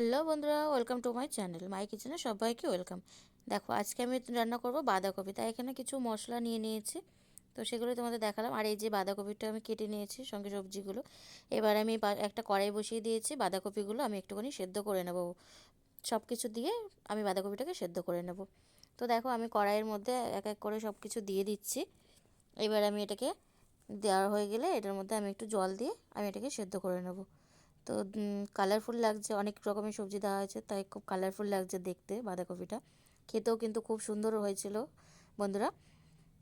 Hello বন্ধুরা, welcome to my channel, my কিচেনে সবাইকে ওয়েলকাম। দেখো, আজকে আমি রান্না করব বাঁধাকপি। তাই এখানে কিছু মশলা নিয়ে নিয়েছি, তো সেগুলো তোমাদের দেখালাম। আর এই যে বাঁধাকপিটা আমি কেটে নিয়েছি, সঙ্গে সবজিগুলো। এবার আমি একটা কড়াই বসিয়ে দিয়েছি, বাঁধাকপিগুলো আমি একটুখানি সেদ্ধ করে নেব। সব কিছু দিয়ে আমি বাঁধাকপিটাকে সেদ্ধ করে নেব। তো দেখো, আমি কড়াইয়ের মধ্যে এক এক করে সব কিছু দিয়ে দিচ্ছি। এবার আমি এটাকে দেওয়া হয়ে গেলে এটার মধ্যে আমি একটু জল দিয়ে আমি এটাকে সেদ্ধ করে নেব। তো কালারফুল লাগছে, অনেক রকমের সবজি দেওয়া হয়েছে, তাই খুব কালারফুল লাগছে দেখতে বাঁধাকপিটা। খেতেও কিন্তু খুব সুন্দর হয়েছিল, বন্ধুরা।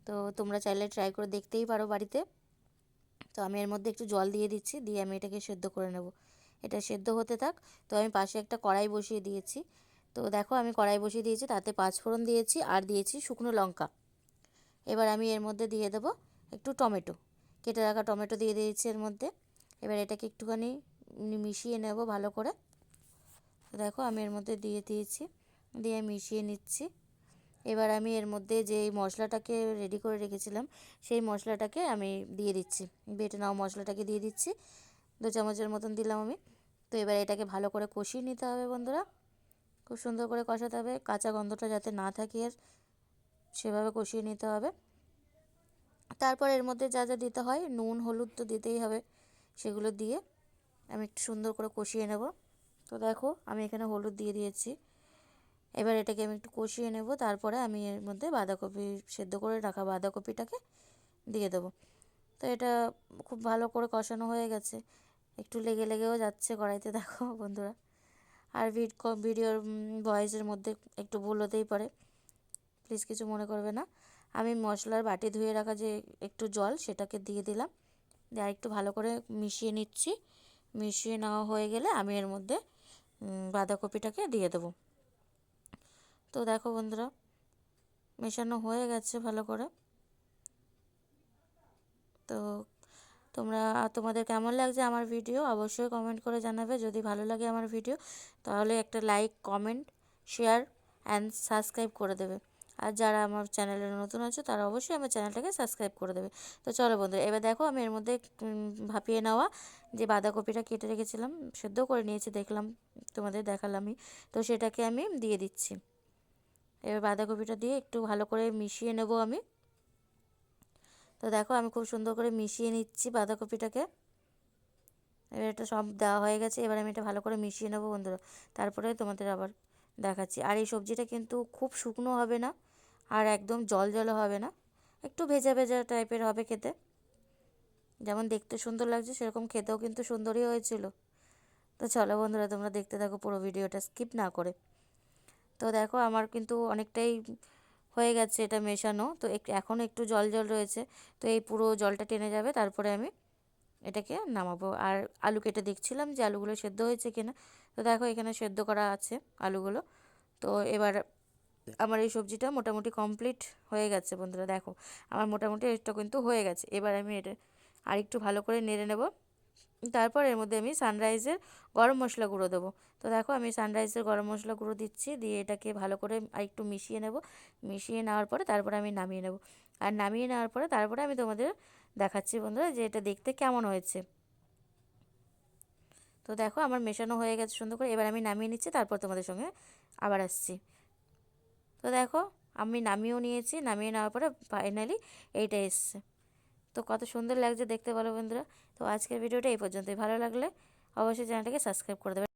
তো, তোমরা চাইলে ট্রাই করে দেখতেই পারো বাড়িতে। তো, আমি এর মধ্যে একটু জল দিয়ে দিচ্ছি, দিয়ে আমি এটাকে সেদ্ধ করে নেব। এটা সেদ্ধ হতে থাক। তো, আমি পাশে একটা কড়াই বসিয়ে দিয়েছি। তো, দেখো, আমি কড়াই বসিয়ে দিয়েছি, তাতে পাঁচফোড়ন দিয়েছি, আর দিয়েছি শুকনো লঙ্কা। এবার আমি এর মধ্যে দিয়ে দেবো একটু টমেটো। কেটে রাখা টমেটো দিয়ে দিয়েছি এর মধ্যে। এবার এটাকে একটুখানি মিশিয়ে নেব ভালো করে। দেখো আমি এর মধ্যে দিয়ে দিয়েছি, দিয়ে মিশিয়ে নিচ্ছি। এবার আমি এর মধ্যে যে মশলাটাকে রেডি করে রেখেছিলাম, সেই মশলাটাকে আমি দিয়ে দিচ্ছি। বেটে নাও মশলাটাকে দিয়ে দিচ্ছি, দু চামচের মতন দিলাম আমি। তো এবার এটাকে ভালো করে কষিয়ে নিতে হবে বন্ধুরা। খুব সুন্দর করে কষাতে হবে, কাঁচা গন্ধটা যাতে না থাকে আর সেভাবে কষিয়ে নিতে হবে। তারপর এর মধ্যে যা যা দিতে হয়, নুন, হলুদ তো দিতেই হবে, সেগুলো দিয়ে আমি একটু সুন্দর করে কষিয়ে নেব। তো দেখো, আমি এখানে হলুদ দিয়ে দিয়েছি। এবার এটাকে আমি একটু কষিয়ে নেব, তারপরে আমি এর মধ্যে বাঁধাকপি সেদ্ধ করে রাখা বাঁধাকপিটাকে দিয়ে দেবো। তো এটা খুব ভালো করে কষানো হয়ে গেছে। একটু লেগে লেগেও যাচ্ছে কড়াইতে, দেখো বন্ধুরা। আর ভিডিওর ভয়েসের মধ্যে একটু ভুল হতেই পারে। প্লিজ কিছু মনে করবে না। আমি মশলার বাটি ধুয়ে রাখা যে একটু জল, সেটাকে দিয়ে দিলাম। দিয়ে একটু ভালো করে মিশিয়ে নিচ্ছি। মিশিয়ে নেওয়া হয়ে গেলে আমি এর মধ্যে বাঁধাকপিটাকে দিয়ে দেবো। তো দেখো বন্ধুরা, মেশানো হয়ে গেছে ভালো করে। তো তোমরা, তোমাদের কেমন লাগছে আমার ভিডিও অবশ্যই কমেন্ট করে জানাবে। যদি ভালো লাগে আমার ভিডিও, তাহলে একটা like, comment, share and subscribe করে দেবে। আর যারা আমার চ্যানেলে নতুন আছে, তারা অবশ্যই আমার চ্যানেলটাকে সাবস্ক্রাইব করে দেবে। তো চলো বন্ধুরা, এবার দেখো আমি এর মধ্যে ভাপিয়ে নেওয়া যে বাঁধাকপিটা কেটে রেখেছিলাম, সেদ্ধ করে নিয়েছি, দেখলাম, তোমাদের দেখালামই। তো সেটাকে আমি দিয়ে দিচ্ছি। এবার বাঁধাকপিটা দিয়ে একটু ভালো করে মিশিয়ে নেব আমি। তো দেখো আমি খুব সুন্দর করে মিশিয়ে নিচ্ছি বাঁধাকপিটাকে। এবার এটা সব দেওয়া হয়ে গেছে, এবার আমি এটা ভালো করে মিশিয়ে নেব বন্ধুরা। তারপরে তোমাদের আবার দেখাচ্ছি। আর এই সবজিটা কিন্তু খুব শুকনো হবে না। আর একদম জল জল হবে না। একটু ভেজা ভেজা টাইপের হবে খেতে। যেমন দেখতে সুন্দর লাগছে, সেরকম খেতেও কিন্তু সুন্দরই হয়েছিল। তো চলো বন্ধুরা, তোমরা দেখতে থাকো পুরো ভিডিওটা স্কিপ না করে। তো দেখো, আমার কিন্তু অনেকটাই হয়ে গেছে এটা মেশানো। তো এখন একটু জল জল রয়েছে। তো এই পুরো জলটা টেনে যাবে, তারপরে আমি এটাকে নামাবো। আর আলু কেটে দেখছিলাম যে আলুগুলো সেদ্ধ হয়েছে কিনা। তো দেখো, এখানে সেদ্ধ করা আছে আলুগুলো। তো এবার আমার এই সবজিটা মোটামুটি কমপ্লিট হয়ে গেছে বন্ধুরা, দেখো। আমার মোটামুটি এটা কিন্তু হয়ে গেছে। এবার আমি এটা আরেকটু ভালো করে নেড়ে নেব। তারপর এর মধ্যে আমি সানরাইজের গরম মশলা গুঁড়ো দেবো। তো দেখো, আমি সানরাইজের গরম মশলা গুঁড়ো দিচ্ছি, দিয়ে এটাকে ভালো করে আরেকটু মিশিয়ে নেব। মিশিয়ে নেওয়ার পরে তারপরে আমি নামিয়ে নেব। আর নামিয়ে নেওয়ার পরে তারপরে আমি তোমাদের দেখাচ্ছি বন্ধুরা যে এটা দেখতে কেমন হয়েছে। তো দেখো, আমার মেশানো হয়ে গেছে সুন্দর করে। এবার আমি নামিয়ে নিচ্ছি, তারপর তোমাদের সঙ্গে আবার আসছি। তো দেখো, আমি নামিয়েও নিয়েছি। নামিয়ে নেওয়ার পরে ফাইনালি এইটা এসছে। তো কত সুন্দর লাগছে দেখতে পারো বন্ধুরা। তো আজকের ভিডিওটা এই পর্যন্তই। ভালো লাগলে অবশ্যই চ্যানেলটাকে সাবস্ক্রাইব করে দেবে।